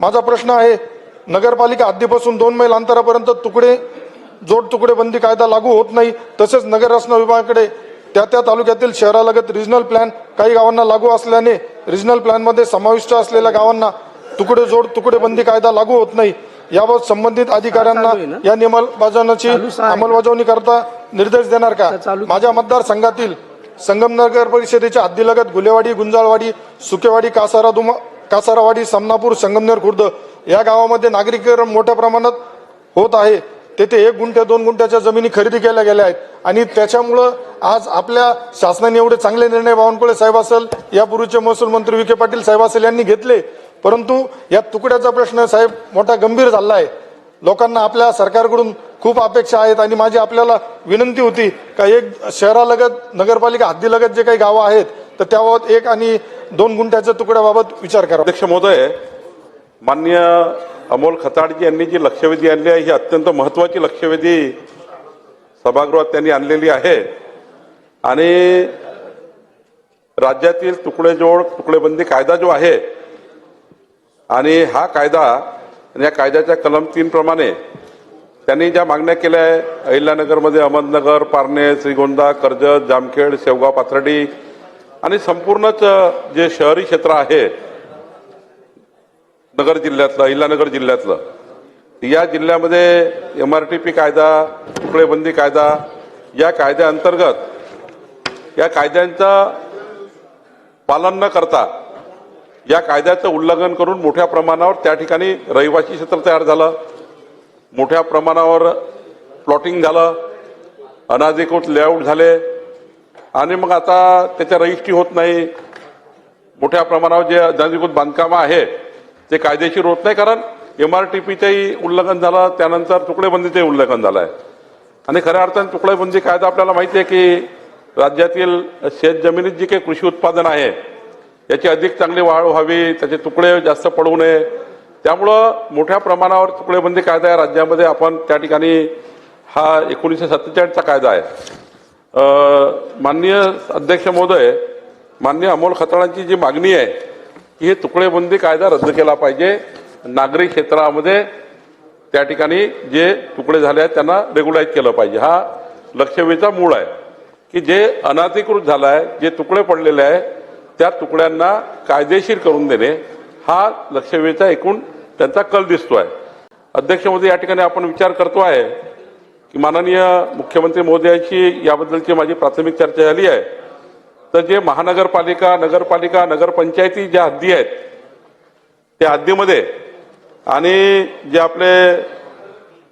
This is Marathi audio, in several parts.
माझा प्रश्न आहे नगरपालिका हद्दीपासून दोन मैल अंतरापर्यंत तुकडे जोड तुकडे बंदी कायदा लागू होत नाही तसेच नगर रचना विभागाकडे त्या त्या तालुक्यातील शहरालगत रिजनल प्लॅन काही गावांना लागू असल्याने रिजनल प्लॅनमध्ये समाविष्ट असलेल्या गावांना तुकडे जोड तुकडे बंदी कायदा लागू होत नाही याबाबत संबंधित अधिकाऱ्यांना? या आहे. अंमलबजावणी करता निर्देश देणार का माझ्या मतदारसंघातील संगमनगर परिषदेच्या हद्दीलगत गुलेवाडी गुंजाळवाडी सुकेवाडी कासारा दुमा कासारावाडी समनापूर संगमनेर खुर्द या गावामध्ये नागरीकरण मोठ्या प्रमाणात होत आहे. तेथे एक गुंठ्या दोन गुंठ्याच्या जमिनी खरेदी केल्या गेल्या आहेत. आणि त्याच्यामुळं आज आपल्या शासनाने एवढे चांगले निर्णय बावनकुळे साहेब असेल यापूर्वीचे महसूल मंत्री विखे पाटील साहेब असेल यांनी घेतले. परंतु या तुकड्याचा प्रश्न साहेब मोठा गंभीर झाला आहे. लोकांना आपल्या सरकारकडून खूप अपेक्षा आहेत आणि माझी आपल्याला विनंती होती का एक शहरालगत नगरपालिका हद्दीलगत जे काही गावं आहेत तर त्याबाबत एक आणि दोन गुंठ्याच्या तुकड्याबाबत विचार करा. अध्यक्ष महोदय मान्य अमोल खताडजी यांनी जी लक्षवेधी आणली आहे ही अत्यंत महत्वाची लक्षवेधी सभागृहात त्यांनी आणलेली आहे. आणि राज्यातील तुकडेजोड तुकडेबंदी कायदा जो आहे आणि हा कायदा या कायद्याच्या कलम तीन प्रमाणे त्यांनी ज्या मागण्या केल्या आहे अहिल्यानगरमध्ये अहमदनगर पारणे श्रीगोंदा कर्जत जामखेड शेवगाव पाथर्डी आणि संपूर्णच जे शहरी क्षेत्र आहे नगर जिल्ह्यातलं अहिल्यानगर जिल्ह्यातलं या जिल्ह्यामध्ये एम आर टी पी कायदा तुकडेबंदी कायदा या कायद्याअंतर्गत या कायद्यांचं पालन न करता या कायद्याचं उल्लंघन करून मोठ्या प्रमाणावर त्या ठिकाणी रहिवासी क्षेत्र तयार झालं. मोठ्या प्रमाणावर प्लॉटिंग झालं. अनाधिकृत लेआउट झाले. आणि मग आता त्याच्या रजिस्ट्री होत नाही. मोठ्या प्रमाणावर जे अनधिकृत बांधकामं आहे ते कायदेशीर होत नाही कारण एम आर टी पीचंही उल्लंघन झालं त्यानंतर तुकडेबंदीचंही उल्लंघन झालं आहे आणि खऱ्या अर्थाने तुकडेबंदी कायदा आपल्याला माहिती आहे की राज्यातील शेत जमिनीत जी काही कृषी उत्पादन आहे याची अधिक चांगली वाढ व्हावी त्याचे तुकडे जास्त पडू नये. त्यामुळं मोठ्या प्रमाणावर तुकडेबंदी कायदा या राज्यामध्ये आपण त्या ठिकाणी हा एकोणीसशे सत्तेचाळीसचा कायदा आहे. माननीय अध्यक्ष महोदय माननीय अमोल खताळांची जी मागणी आहे की हे तुकडेबंदी कायदा रद्द केला पाहिजे. नागरी क्षेत्रामध्ये त्या ठिकाणी जे तुकडे झाले आहेत त्यांना रेग्युलाईज केलं पाहिजे. हा लक्षवेचा मूळ आहे की जे अनाधिकृत झालं आहे जे तुकडे पडलेले आहे त्या तुकड्यांना कायदेशीर करून देणे हा लक्षवेचा एकूण त्यांचा कल दिसतोय. अध्यक्ष मोदी या ठिकाणी आपण विचार करतो आहे की माननीय मुख्यमंत्री महोदयाची याबद्दलची माझी प्राथमिक चर्चा झाली आहे. तर जे महानगरपालिका नगरपालिका नगरपंचायती ज्या हद्दी आहेत त्या हद्दीमध्ये आणि जे आपले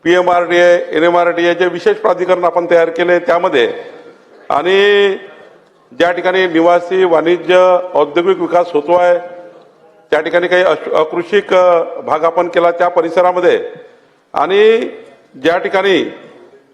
P M R D A N M R D A जे विशेष प्राधिकरण आपण तयार केले त्यामध्ये आणि ज्या ठिकाणी निवासी वाणिज्य औद्योगिक विकास होतो आहे त्या ठिकाणी काही अश- अकृषिक भाग आपण केला त्या परिसरामध्ये आणि ज्या ठिकाणी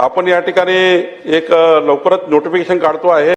आपण या ठिकाणी एक लवकरच नोटिफिकेशन काढतो आहे.